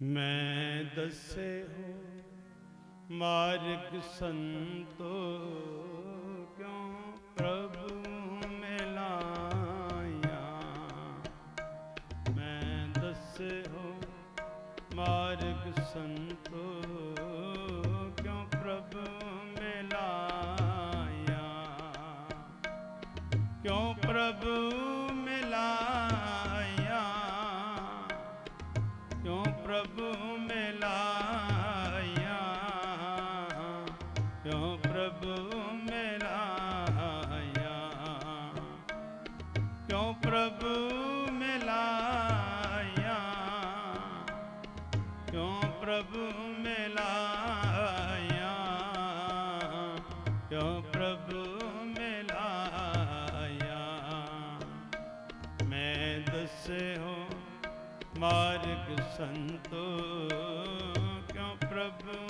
ਮੈਂ ਦੱਸੇ ਹੋ ਮਾਰਗ ਸੰਤੋ ਕਿਉ ਪ੍ਰਭੂ ਮਿਲਾਇਆ ਮੈਂ ਦੱਸੇ ਹੋ ਮਾਰਗ ਸੰਤੋ ਕਿਉ ਪ੍ਰਭੂ ਮਿਲਾਇਆ ਕਿਉ ਪ੍ਰਭੂ ਮਿਲਾਇਆ ਕਿਉਂ ਪ੍ਰਭੂ ਮਿਲਾਇਆ ਮੈਂ ਦੱਸੇ ਹੋ ਮਾਰਗ ਸੰਤੋ ਕਿਉਂ ਪ੍ਰਭੂ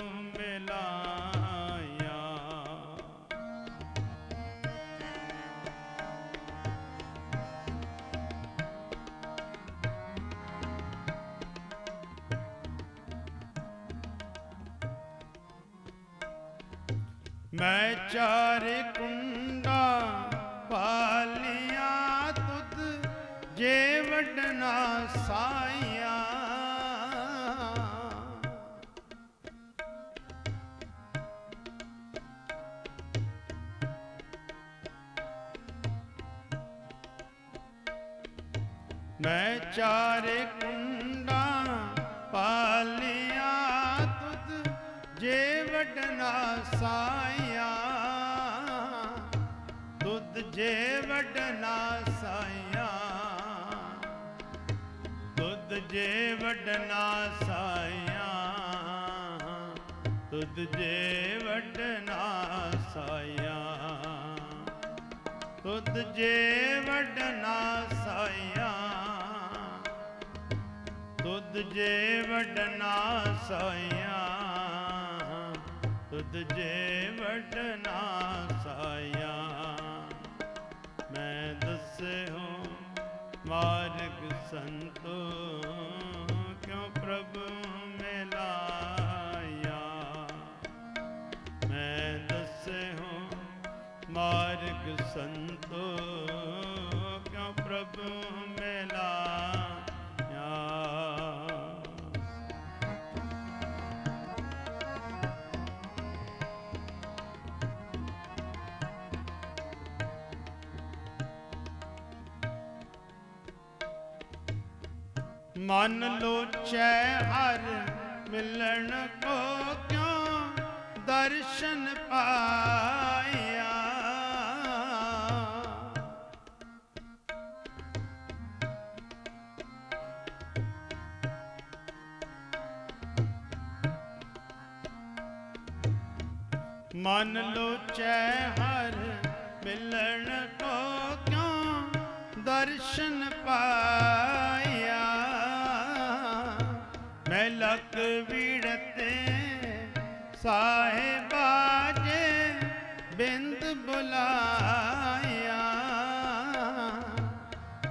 ਮੈਂ ਚਾਰੇ ਕੁੰਡਾ ਪਾਲੀਆਂ ਤੁਧ ਜੇ ਵਡਨਾ ਸਾਈਆ। ਮੈਂ ਚਾਰੇ ਕੁੰਡਾ ਜੇ ਵਡਨਾ ਸਾਈਆ। ਤੁਧ ਜੇ ਵਡਨਾ ਸਾਈਆ। ਤੁਧ ਜੇ ਵਡਨਾ ਸਾਈਆ। ਤੁਧ ਜੇ ਵਡਨਾ ਸਾਈਆ। ਤੁਧ ਜੇ ਵਡਨਾ ਸਾਈਆ। ਤੁਧ ਜੇ ਵਡਨਾ ਸਾਈਆ। ਤੁਧ ਜੇ ਵਡਨਾ ਸਾਇਆ। ਮੈਂ ਦੱਸੇ ਹੋ ਮਾਰਗ ਸੰਤੋ, ਕਿਉ ਪ੍ਰਭੂ ਮਿਲਾਇਆ? ਮੈਂ ਦੱਸੇ ਹੋ ਮਾਰਗ ਸੰਤੋ ਮਨ ਲੋਚੈ ਹਰ ਮਿਲਣ ਕੋ ਕਿਉ ਦਰਸ਼ਨ ਪਾਇਆ? ਮਨ ਲੋਚੈ ਹਰ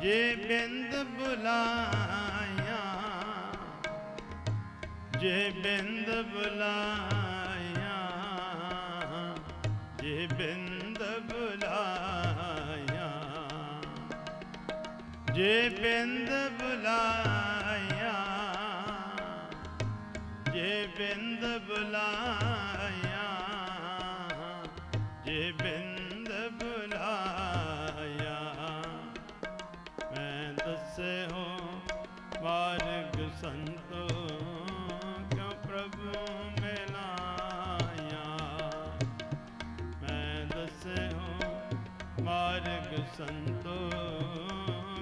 ਜੇ ਬਿੰਦ ਬੁਲਾਇਆ ਜੇ ਬਿੰਦ ਬੁਲਾਇਆ ਜੇ ਬਿੰਦ ਬੁਲਾਇਆ ਜੇ ਬਿੰਦ ਬੁਲਾਇਆ ਜੇ ਬਿੰਦ ਬੁਲਾਇਆ ਸੰਤੋ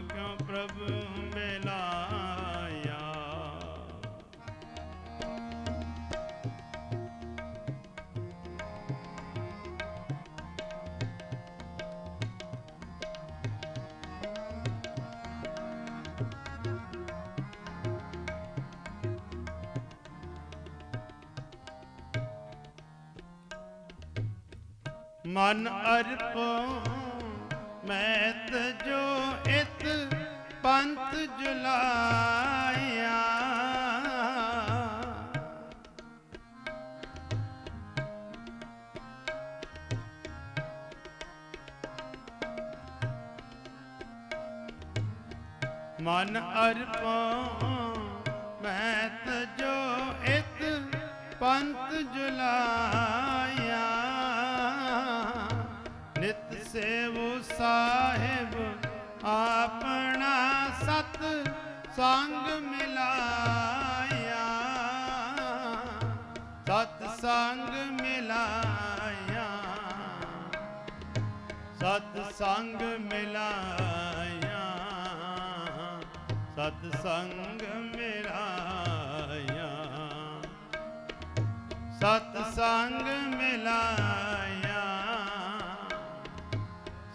ਕਿਉ ਪ੍ਰਭੂ ਮਿਲਾਇਆ? ਮਨ ਅਰਪੋ ਮੈਤ ਜੋ ਇਤ ਪੰਤ ਜੁਲਾਇਆ। ਮਨ ਅਰਪਾ ਮੈਤ ਜੋ ਇਤ ਪੰਤ ਜੁਲਾ ਸਤ ਸੰਗ ਮਿਲਾਇਆ। ਸਤ ਸੰਗ ਮਿਲਾਇਆ। ਸਤ ਸੰਗ ਮਿਲਾਇਆ। ਸਤ ਸੰਗ ਮਿਲਾਇਆ। ਸਤ ਸੰਗ ਮਿਲਾਇਆ।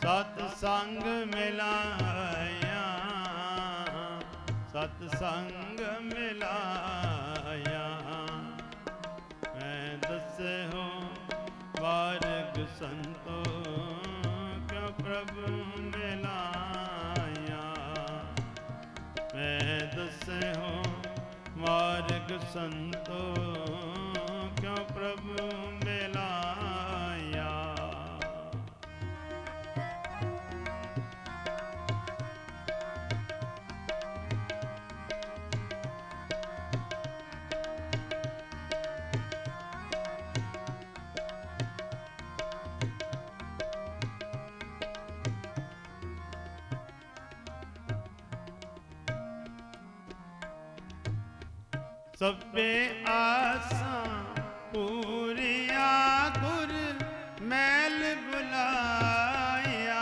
ਸਤ ਸੰਗ ਮਿਲਾਇਆ। ਸਤ ਸੰਗ ਮਿਲਾਇਆ। ਮੈਂ ਦੱਸੇ ਹੋ ਵਾਰਗ ਸੰਤੋ ਕਿਉ ਪ੍ਰਭੂ ਮਿਲਾਇਆ। ਮੈਂ ਦੱਸੇ ਹੋ ਮਾਰਗ ਸੰਤੋ ਸਭੇ ਆਸਾਂ ਪੂਰੀਆਂ ਗੁਰ ਮੈਲ ਬੁਲਾਇਆ।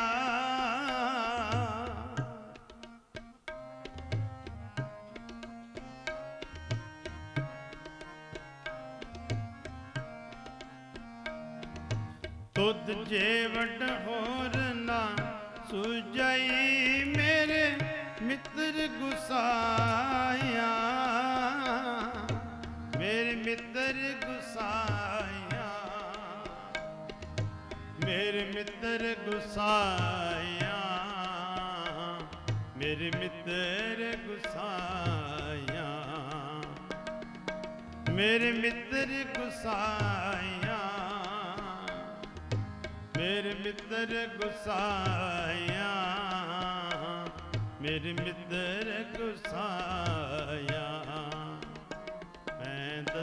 ਤੁਧ ਜੇ ਵੱਡ ਹੋਰ ਨਾ ਸੁਜਈ ਮੇਰੇ ਮਿੱਤਰ ਗੁਸਾਇਆ। ਮਿੱਤਰ ਗੁਸਾਇਆ ਮੇਰੇ ਮਿੱਤਰ ਗੁਸਾਇਆ ਮੇਰੇ ਮਿੱਤਰ ਗੁਸਾਇਆ ਮੇਰੇ ਮਿੱਤਰ ਗੁਸਾਇਆ ਮੇਰੇ ਮਿੱਤਰ ਗੁਸਾਇਆ ਮੇਰੇ ਮਿੱਤਰ ਗੁਸਾਇਆ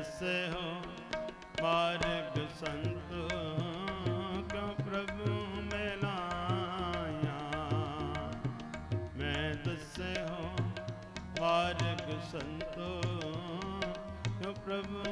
ਮੈਂ ਦੱਸੇ ਹੋ, ਮਾਰਗ ਸੰਤ ਕਿਉ ਪ੍ਰਭੂ ਮਿਲਾਇਆ? ਮੈਂ ਦੱਸੇ ਹੋ, ਮਾਰਗ ਸੰਤੋ ਕਿਉ ਪ੍ਰਭੂ